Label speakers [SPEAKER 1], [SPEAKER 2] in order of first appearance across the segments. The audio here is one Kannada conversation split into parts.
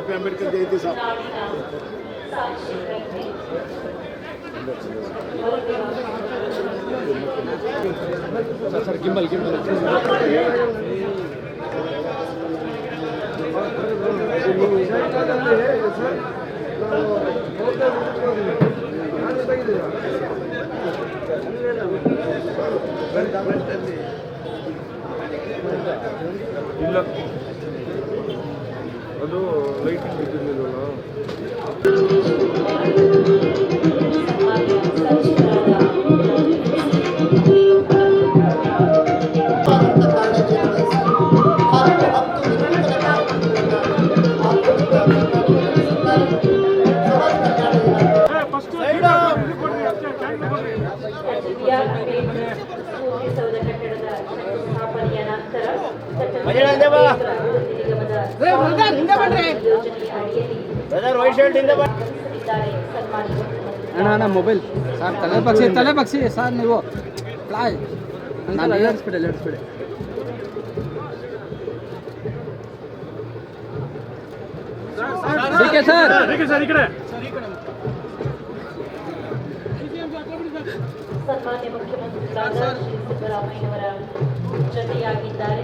[SPEAKER 1] B Ambedkar Jayanti sir sir gimbal gimbal
[SPEAKER 2] ಇಲ್ಲ
[SPEAKER 3] ಅಣ್ಣ ಅಣ್ಣ ಮೊಬೈಲ್ ಸರ್ ತಲೆ ಬಗ್ಸಿ ತಲೆ ಬಗ್ಸಿ ಸರ್ ನೀವು ಪ್ಲಾಯ್ ನಾನು ಹೇಳಿಸ್ಬಿಡಿ ಹೇಳಿಸ್ಬಿಡಿ ಡಿ ಕೆ ಸರ್
[SPEAKER 4] ಸನ್ಮಾನ್ಯ ಮುಖ್ಯಮಂತ್ರಿಗಳಾದ ಶ್ರೀ ಸಿದ್ದರಾಮಯ್ಯನವರ ಜೊತೆಯಾಗಿದ್ದಾರೆ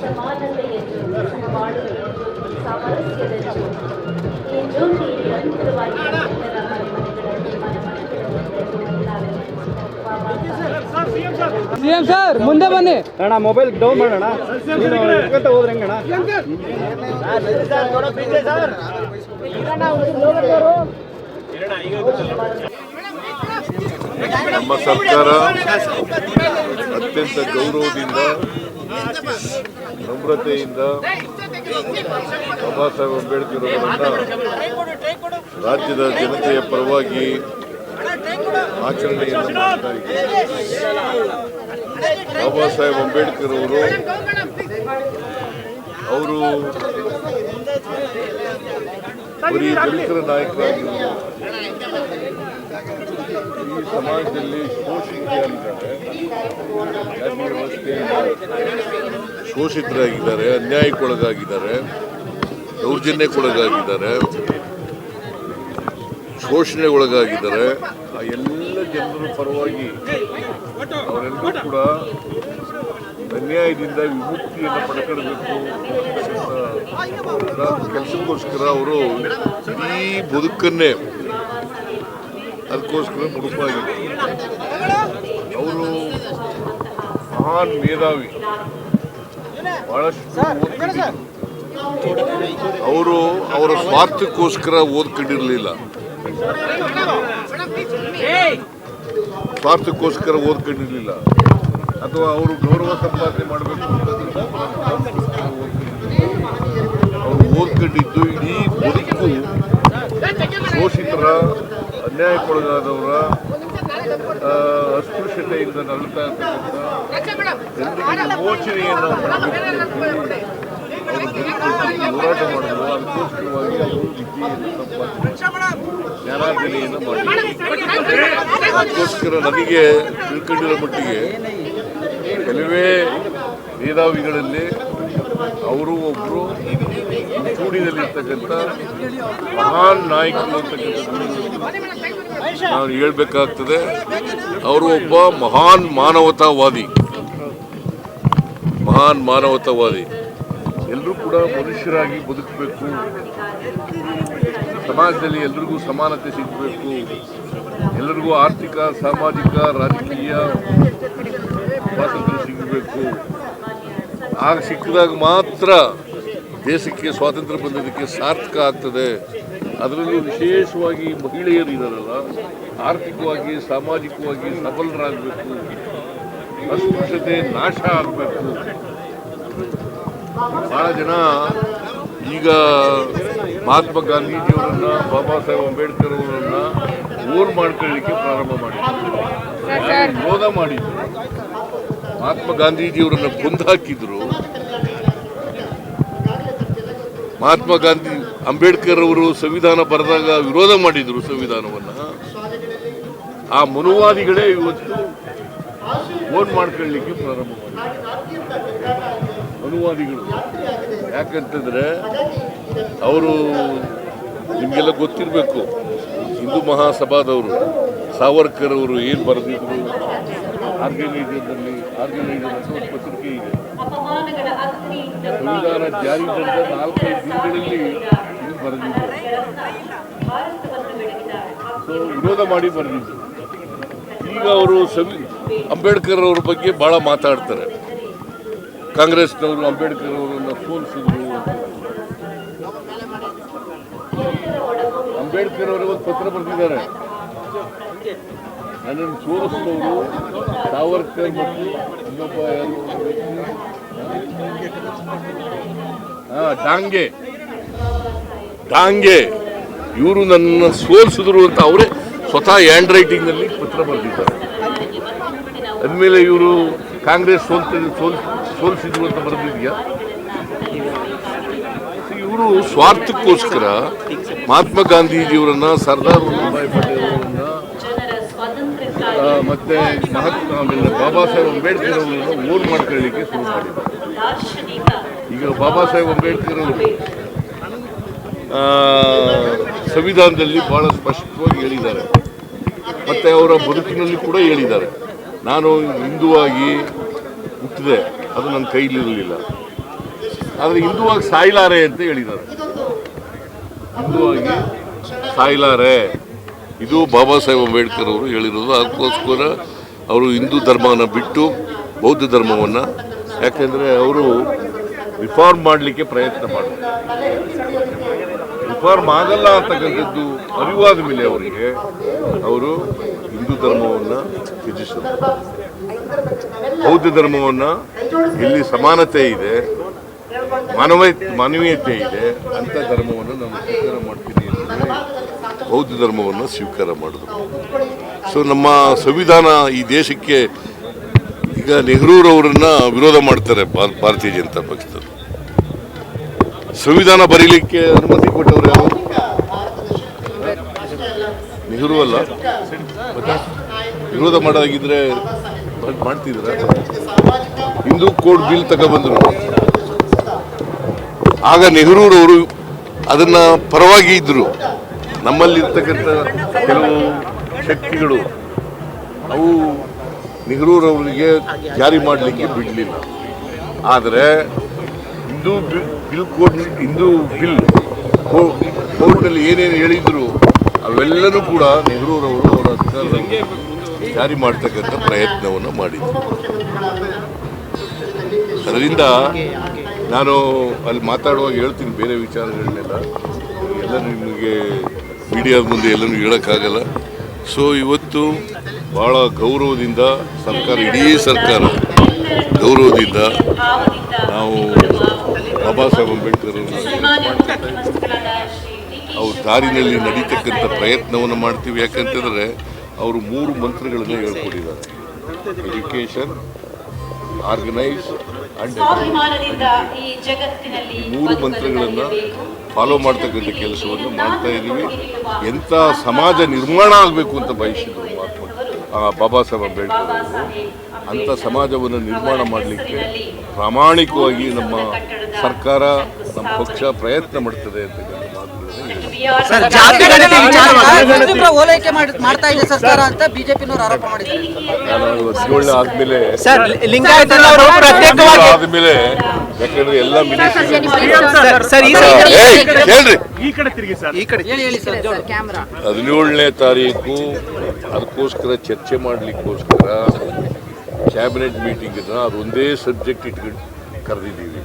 [SPEAKER 4] ಸಮಾನತೆಯನ್ನು ಸಹಬಾಳ್ವೆಯನ್ನು ಸಾಮರಸ್ಯದಲ್ಲಿ ಈ ಜ್ಯೋತಿ ನಿರಂತರವಾಗಿ ಎಲ್ಲರ ಮನೆಮನೆಗಳಲ್ಲಿ ಮನಮನಗಳಲ್ಲಿ ನಾವೆಲ್ಲ
[SPEAKER 3] ಸಿ ಎಂ ಸರ್ ಮುಂದೆ ಬನ್ನಿ
[SPEAKER 1] ಅಣ್ಣ ಮೊಬೈಲ್ ಡೌನ್ ಮಾಡೋಣ ನೀನು ಇಟ್ಕೊಂತ ಹೋದ್ರೆ ಹೆಂಗಣ್ಣ
[SPEAKER 2] ನಮ್ಮ ಸರ್ಕಾರ ಅತ್ಯಂತ ಗೌರವದಿಂದ, ನಮ್ರತೆಯಿಂದ ಬಾಬಾ ಸಾಹೇಬ್ ಅಂಬೇಡ್ಕರ್ ಅವರನ್ನ ರಾಜ್ಯದ ಜನತೆಯ ಪರವಾಗಿ ಆಚರಣೆಯನ್ನು ಮಾಡ್ತಾ ಇದ್ದಾರೆ ಬಾಬಾ ಸಾಹೇಬ್ ಅಂಬೇಡ್ಕರ್ ಅವರು ಅವರು ಬರೀ ದಲಿತರ ನಾಯಕರಾಗಿರುವುದು ಈ ಸಮಾಜದಲ್ಲಿ ಶೋಷಿತರಾಗಿದ್ದಾರೆ ಜಾತಿ ವ್ಯವಸ್ಥೆಯಿಂದ ಶೋಷಿತರಾಗಿದ್ದಾರೆ, ಅನ್ಯಾಯಕ್ಕೊಳಗಾಗಿದ್ದಾರೆ, ದೌರ್ಜನ್ಯಕ್ಕೊಳಗಾಗಿದ್ದಾರೆ, ಶೋಷಣೆಗೊಳಗಾಗಿದ್ದಾರೆ. ಆ ಎಲ್ಲ ಜನರ ಪರವಾಗಿ ಅವರೆಲ್ಲರೂ ಕೂಡ ಅನ್ಯಾಯದಿಂದ ವಿಮುಕ್ತಿಯನ್ನು ಪಡ್ಕೊಳ್ಬೇಕು ಕೆಲಸಕ್ಕೋಸ್ಕರ ಅವರು ಇಡೀ ಬದುಕನ್ನೇ ಅದಕ್ಕೋಸ್ಕರ ಮುಡುಪಾಗಿದೆ ಅವರು ಮಹಾನ್ ಮೇಧಾವಿ. ಬಹಳಷ್ಟು. ಅವರು ಅವರ ಸ್ವಾರ್ಥಕ್ಕೋಸ್ಕರ ಓದ್ಕೊಂಡಿರಲಿಲ್ಲ. ಸ್ವಾರ್ಥಕ್ಕೋಸ್ಕರ ಓದ್ಕೊಂಡಿರಲಿಲ್ಲ. ಅಥವಾ ಅವರು ಗೌರವ ಸಂಪಾದನೆ ಮಾಡಬೇಕು ಅವರು ಓದ್ಕೊಂಡಿದ್ದು ಅನ್ಯಾಯಕ್ಕೊಳಗಾದವರ ಆ, ಅಸ್ಪೃಶ್ಯತೆಯಿಂದ ನರಳುತ್ತಾ ಇರ್ತಕ್ಕಂಥ ಮೋಚನೆಯನ್ನು ಹೋರಾಟ ಮಾಡಿದ್ರು. ಅದಕ್ಕೋಸ್ಕರವಾಗಿ ಅವರು ವಿದ್ಯೆಯನ್ನು ಜ್ಞಾನಾರ್ಜನೆಯನ್ನು ಮಾಡಿದ್ರು ಅದಕ್ಕೋಸ್ಕರ ನನಗೆ ತಿಳ್ಕೊಂಡಿರೋ ಮಟ್ಟಿಗೆ ಕೆಲವೇ ಮೇಧಾವಿಗಳಲ್ಲಿ ಅವರು ಒಬ್ಬರು ಕೂಡಿನಲ್ಲಿರ್ತಕ್ಕಂಥ ಮಹಾನ್ ನಾಯಕರು ಅಂತಕ್ಕಂಥದ್ದು ನಾನು ಹೇಳಬೇಕಾಗ್ತದೆ, ಅವರು ಒಬ್ಬ ಮಹಾನ್ ಮಾನವತಾವಾದಿ. ಮಹಾನ್ ಮಾನವತಾವಾದಿ. ಎಲ್ಲರೂ ಕೂಡ ಮನುಷ್ಯರಾಗಿ ಬದುಕಬೇಕು. ಸಮಾಜದಲ್ಲಿ ಎಲ್ರಿಗೂ ಸಮಾನತೆ ಸಿಗಬೇಕು. ಎಲ್ಲರಿಗೂ ಆರ್ಥಿಕ, ಸಾಮಾಜಿಕ, ರಾಜಕೀಯ ಸ್ವಾತಂತ್ರ್ಯ ಸಿಗಬೇಕು. ಆಗ ಸಿಕ್ಕಿದಾಗ ಮಾತ್ರ ದೇಶಕ್ಕೆ ಸ್ವಾತಂತ್ರ್ಯ ಬಂದಿದ್ದಕ್ಕೆ ಸಾರ್ಥಕ ಆಗ್ತದೆ. ಅದರಲ್ಲೂ ವಿಶೇಷವಾಗಿ ಮಹಿಳೆಯರು ಇದ್ದಾರಲ್ಲ ಆರ್ಥಿಕವಾಗಿ ಸಾಮಾಜಿಕವಾಗಿ ಸಬಲರಾಗಬೇಕು. ಅಸ್ಪೃಶ್ಯತೆ ನಾಶ ಆಗಬೇಕು. ಬಹಳ ಜನ ಈಗ ಮಹಾತ್ಮ ಗಾಂಧೀಜಿಯವರನ್ನ ಬಾಬಾ ಸಾಹೇಬ್ ಅಂಬೇಡ್ಕರ್ ಅವರನ್ನ ಓರ್ ಮಾಡ್ಕೊಳ್ಳಿಕ್ಕೆ ಪ್ರಾರಂಭ ಮಾಡಿದ್ರು. ವಿರೋಧ ಮಾಡಿದ್ರು. ಮಹಾತ್ಮ ಗಾಂಧೀಜಿಯವರನ್ನ ಕೊಂದು ಹಾಕಿದ್ರು. ಮಹಾತ್ಮ ಗಾಂಧಿ ಅಂಬೇಡ್ಕರ್ ಅವರು ಸಂವಿಧಾನ ಬರೆದಾಗ ವಿರೋಧ ಮಾಡಿದ್ರು ಸಂವಿಧಾನವನ್ನ. ಆ ಮನುವಾದಿಗಳೇ ಇವತ್ತು ಓಟ್ ಮಾಡ್ಕೊಳ್ಳಿಕ್ಕೆ ಪ್ರಾರಂಭ ಮಾಡಿದ್ರು. ಮನುವಾದಿಗಳು. ಯಾಕಂತಂದ್ರೆ ಅವರು ನಿಮಗೆಲ್ಲ ಗೊತ್ತಿರಬೇಕು, ಹಿಂದೂ ಮಹಾಸಭಾದವರು ಸಾವರ್ಕರ್ ಅವರು ಏನು ಬರೆದಿದ್ರು? ಆರ್ಗನೈಸರ್ನಲ್ಲಿ, ಆರ್ಗನೈಸರ್ ಪತ್ರಿಕೆ ಇದೆ. ಸಂವಿಧಾನ ಜಾರಿ ತಂದ ನಾಲ್ಕೈದು ದಿನಗಳಲ್ಲಿ
[SPEAKER 4] ಬೆಳಗಿದ
[SPEAKER 2] ಸೊ ವಿರೋಧ ಮಾಡಿ ಬರೆದಿದ್ದು ಈಗ ಅವರು ಸವಿ ಅಂಬೇಡ್ಕರ್ ಅವ್ರ ಬಗ್ಗೆ ಭಾಳ ಮಾತಾಡ್ತಾರೆ. ಕಾಂಗ್ರೆಸ್ನವರು, ಅಂಬೇಡ್ಕರ್ ಅವರನ್ನ ಸೋಲಿಸಿದ್ರು ಅಂಬೇಡ್ಕರ್ ಅವರು ಒಂದು ಪತ್ರ ಬರೆದಿದ್ದಾರೆ. ನನ್ನನ್ನು ಸೋಲಿಸಿದವರು ಸಾವರ್ಕರ್ ಮತ್ತು ಇನ್ನೊಬ್ಬ ಯಾರು? ಹಾಂ ಡಾಂಗೆ. ಡಾಂಗೆ ಇವರು ನನ್ನ ಸೋಲಿಸಿದ್ರು ಅಂತ ಅವರೇ ಸ್ವತಃ ಹ್ಯಾಂಡ್ ರೈಟಿಂಗ್ನಲ್ಲಿ ಪತ್ರ ಬರೆದಿದ್ದಾರೆ. ಅಂದಮೇಲೆ ಇವರು ಕಾಂಗ್ರೆಸ್ ಸೋಲ್ತ, ಸೋಲ್, ಸೋಲಿಸಿದ್ರು ಅಂತ ಬರೆದಿದ್ಯಾ? ಇವರು ಸ್ವಾರ್ಥಕ್ಕೋಸ್ಕರ ಮಹಾತ್ಮ ಗಾಂಧೀಜಿಯವರನ್ನ, ಸರ್ದಾರ್ ವಲ್ಲಭಾಯಿ ಪಟೇಲ್ ಅವರನ್ನ ಮತ್ತೆ ಮಹಾತ್ಮ ಬಾಬಾ ಸಾಹೇಬ್ ಅಂಬೇಡ್ಕರ್ ಅವರನ್ನ ಓನ್ ಮಾಡ್ಕೊಳ್ಳಿಕ್ಕೆ ಶುರು ಮಾಡಿದ್ದಾರೆ. ಈಗ ಬಾಬಾ ಸಾಹೇಬ್ ಅಂಬೇಡ್ಕರ್ ಅವರು ಸಂವಿಧಾನದಲ್ಲಿ ಬಹಳ ಸ್ಪಷ್ಟವಾಗಿ ಹೇಳಿದ್ದಾರೆ. ಮತ್ತು ಅವರ ಬದುಕಿನಲ್ಲಿ ಕೂಡ ಹೇಳಿದ್ದಾರೆ. ನಾನು ಹಿಂದುವಾಗಿ ಹುಟ್ಟಿದೆ. ಅದು ನನ್ನ ಕೈಲಿರಲಿಲ್ಲ. ಆದರೆ ಹಿಂದುವಾಗಿ ಸಾಯ್ಲಾರೆ ಅಂತ ಹೇಳಿದ್ದಾರೆ. ಹಿಂದುವಾಗಿ ಸಾಯ್ಲಾರೆ. ಇದು ಬಾಬಾ ಸಾಹೇಬ್ ಅಂಬೇಡ್ಕರ್ ಅವರು ಹೇಳಿರೋದು. ಅದಕ್ಕೋಸ್ಕರ ಅವರು ಹಿಂದೂ ಧರ್ಮವನ್ನು ಬಿಟ್ಟು ಬೌದ್ಧ ಧರ್ಮವನ್ನು. ಯಾಕೆಂದರೆ ಅವರು ರಿಫಾರ್ಮ್ ಮಾಡಲಿಕ್ಕೆ ಪ್ರಯತ್ನ ಮಾಡಬೇಕು ರಿಫಾರ್ಮ್ ಆಗಲ್ಲ ಅಂತಕ್ಕಂಥದ್ದು ಅರಿವಾದ ಮೇಲೆ ಅವರಿಗೆ ಅವರು ಹಿಂದೂ ಧರ್ಮವನ್ನು ತ್ಯಜಿಸಿದರು ಬೌದ್ಧ ಧರ್ಮವನ್ನು ಇಲ್ಲಿ ಸಮಾನತೆ ಇದೆ, ಮಾನವ, ಮಾನವೀಯತೆ ಇದೆ ಅಂಥ ಧರ್ಮವನ್ನು ನಾನು ಸ್ವೀಕಾರ ಮಾಡ್ತೀನಿ ಹೇಳಿ ಬೌದ್ಧ ಧರ್ಮವನ್ನು ಸ್ವೀಕಾರ ಮಾಡಿದ್ರು ಸೊ ನಮ್ಮ ಸಂವಿಧಾನ ಈ ದೇಶಕ್ಕೆ ಈಗ ನೆಹರೂರವರನ್ನು ವಿರೋಧ ಮಾಡ್ತಾರೆ ಭಾರ- ಭಾರತೀಯ ಜನತಾ ಪಕ್ಷದವರು. ಸಂವಿಧಾನ ಬರೀಲಿಕ್ಕೆ ಅನುಮತಿ ಕೊಟ್ಟವರು ಯಾವ ನೆಹರು ಅಲ್ಲ. ವಿರೋಧ ಮಾಡೋದಾಗಿದ್ರೆ ಮಾಡ್- ಮಾಡ್ತಿದ್ರ? ಹಿಂದೂ ಕೋಡ್ ಬಿಲ್ ತಗೊಬಂದ್ರು. ಆಗ ನೆಹರೂರವರು ಅದನ್ನ ಪರವಾಗಿ ಇದ್ರು. ನಮ್ಮಲ್ಲಿರ್ತಕ್ಕಂಥ ಕೆಲವು ಶಕ್ತಿಗಳು ಅವು ನೆಹರೂರವರಿಗೆ ಜಾರಿ ಮಾಡಲಿಕ್ಕೆ ಬಿಡಲಿಲ್ಲ. ಆದರೆ Hindu bill court Hindu bill ಕೋರ್ಟ್ನಲ್ಲಿ ಏನೇನು ಹೇಳಿದ್ರು, ಅವೆಲ್ಲನೂ ಕೂಡ ನೆಹರೂರವರು ಅವರ ಅಧಿಕಾರದಲ್ಲಿ ಜಾರಿ ಮಾಡ್ತಕ್ಕಂಥ ಪ್ರಯತ್ನವನ್ನು ಮಾಡಿದ್ರು. ಅದರಿಂದ ನಾನು ಅಲ್ಲಿ ಮಾತಾಡುವಾಗ ಹೇಳ್ತೀನಿ, ಬೇರೆ ವಿಚಾರಗಳನ್ನೆಲ್ಲ. ಎಲ್ಲ ನಿಮಗೆ ಮೀಡಿಯಾದ ಮುಂದೆ ಎಲ್ಲನೂ ಹೇಳೋಕ್ಕಾಗಲ್ಲ. ಸೊ ಇವತ್ತು ಭಾಳ ಗೌರವದಿಂದ ಸರ್ಕಾರ, ಇಡೀ ಸರ್ಕಾರ ಗೌರವದಿಂದ ನಾವು ಬಾಬಾ ಸಾಹೇಬ್ ಅಂಬೇಡ್ಕರ್ ಅವರು. ದಾರಿನಲ್ಲಿ ನಡೀತಕ್ಕಂಥ ಪ್ರಯತ್ನವನ್ನು ಮಾಡ್ತೀವಿ. ಯಾಕಂತಂದ್ರೆ ಅವರು ಮೂರು ಮಂತ್ರಗಳನ್ನು ಹೇಳ್ಕೊಟ್ಟಿದ್ದಾರೆ. ಎಜುಕೇಷನ್ ಆರ್ಗನೈಸ್ ಅಂಡ್ ಮೂರು ಮಂತ್ರಗಳನ್ನ ಫಾಲೋ ಮಾಡ್ತಕ್ಕಂಥ ಕೆಲಸವನ್ನು ಮಾಡ್ತಾ ಇದ್ದೀವಿ. ಎಂಥ ಸಮಾಜ ನಿರ್ಮಾಣ ಆಗಬೇಕು ಅಂತ ಬಯಸಿದ್ರು. ಬಾಬಾ ಸಾಹೇಬ್ ಅಂಬೇಡ್ಕರ್ ಅಂಥ ಸಮಾಜವನ್ನು ನಿರ್ಮಾಣ ಮಾಡಲಿಕ್ಕೆ ಪ್ರಾಮಾಣಿಕವಾಗಿ ನಮ್ಮ ಸರ್ಕಾರ ನಮ್ಮ ಪಕ್ಷ ಪ್ರಯತ್ನ ಮಾಡ್ತದೆ ಅಂತಕ್ಕಂಥ
[SPEAKER 3] ಸರ್
[SPEAKER 4] the
[SPEAKER 3] ಜಾತಿ ಗಣತಿ ವಿಚಾರ
[SPEAKER 4] Government.
[SPEAKER 3] ಓಲೈಕೆ ಮಾಡ್ತಾ ಇದೆ ಸರ್ಕಾರ ಅಂತ ಬಿಜೆಪಿನವರು ಆರೋಪ ಮಾಡಿದ್ದಾರೆ.
[SPEAKER 2] ಆದ್ಮೇಲೆ
[SPEAKER 5] ಸರ್ ಲಿಂಗಾಯತನವರು ಪ್ರತ್ಯೇಕವಾಗಿ
[SPEAKER 2] ಆದ್ಮೇಲೆ ಯಾಕಂದ್ರೆ ಎಲ್ಲ ಮಿನಿಸ್ಟ್ರಿ
[SPEAKER 5] ಸರ್, ಸರ್ ಈ
[SPEAKER 2] ಹೇಳ್ರಿ.
[SPEAKER 5] ಈ ಕಡೆ
[SPEAKER 3] ಹೇಳಿ ಹೇಳಿ ಸರ್ ಜೋಡು.
[SPEAKER 2] ಹದಿನೇಳನೇ ತಾರೀಕು ಅದಕ್ಕೋಸ್ಕರ ಚರ್ಚೆ ಮಾಡ್ಲಿಕ್ಕೋಸ್ಕರ ಕ್ಯಾಬಿನೆಟ್ ಮೀಟಿಂಗ್ ಅದೊಂದೇ ಸಬ್ಜೆಕ್ಟ್ ಇಟ್ಕೊಂಡು ಕರೆದಿದ್ದೀವಿ.